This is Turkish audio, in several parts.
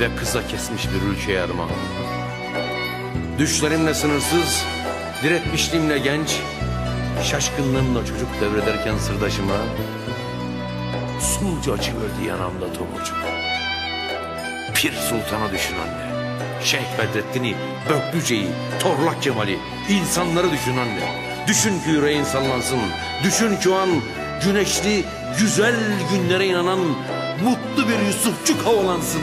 Ve kıza kesmiş bir ülkeye armağan. Düşlerimle sınırsız Diretmişliğimle genç Şaşkınlığımla çocuk devrederken sırdaşıma Sulca açıverdi yanamda tomurcuk. Pir Sultan'a düşün anne. Şeyh Bedrettin'i, Böklüce'yi, Torlak Kemal'i insanları düşün anne. Düşün ki yüreğin sallansın. Düşün ki o an güneşli güzel günlere inanan Mutlu bir Yusufçuk havalansın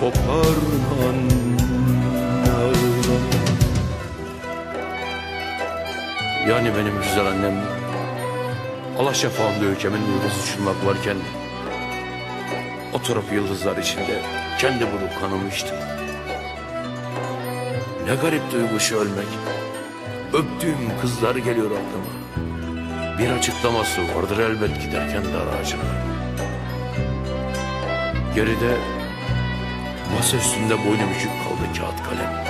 Koparma anne ağlama Yani benim güzel annem Allah şafağımda ülkemin yıldız uçurmak varken Oturup yıldızlar içinde kendi bulup kanımıştı Ne garip duygu şu ölmek. Öptüğüm kızlar geliyor aklıma. Bir açıklaması vardır elbet giderken dar ağacına. Geride masa üstünde boynu bükük kaldı kağıt kalem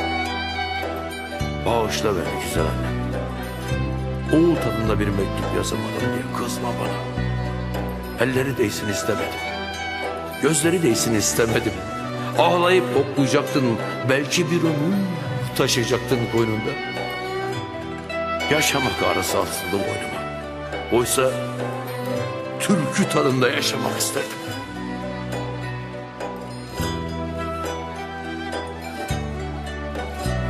Bağışla beni güzel annem Oğul tadında bir mektup yazamadım diye kızma bana. Elleri değsin istemedim. Gözleri değsin istemedim. Ağlayıp koklayacaktın. Belki bir ömür taşıyacaktın koynunda. Yaşamak arası asıldı boynuma. Oysa türkü tadında yaşamak isterdim.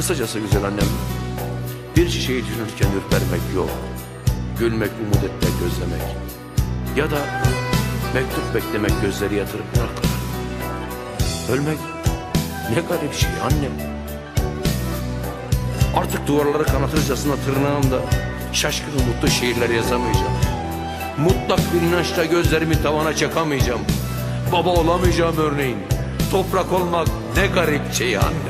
Kısacası güzel annem bir çiçeği düşünürken ürpermek yok. Gülmek, umut etmek, gözlemek. Ya da mektup beklemek gözleri yatırıp bırakmak. Ölmek ne garip şey anne. Artık duvarları kanatırcasına tırnağımda şaşkın mutlu şiirler yazamayacağım. Mutlak bir inançla gözlerimi tavana çakamayacağım. Baba olamayacağım örneğin. Toprak olmak ne garip şey anne.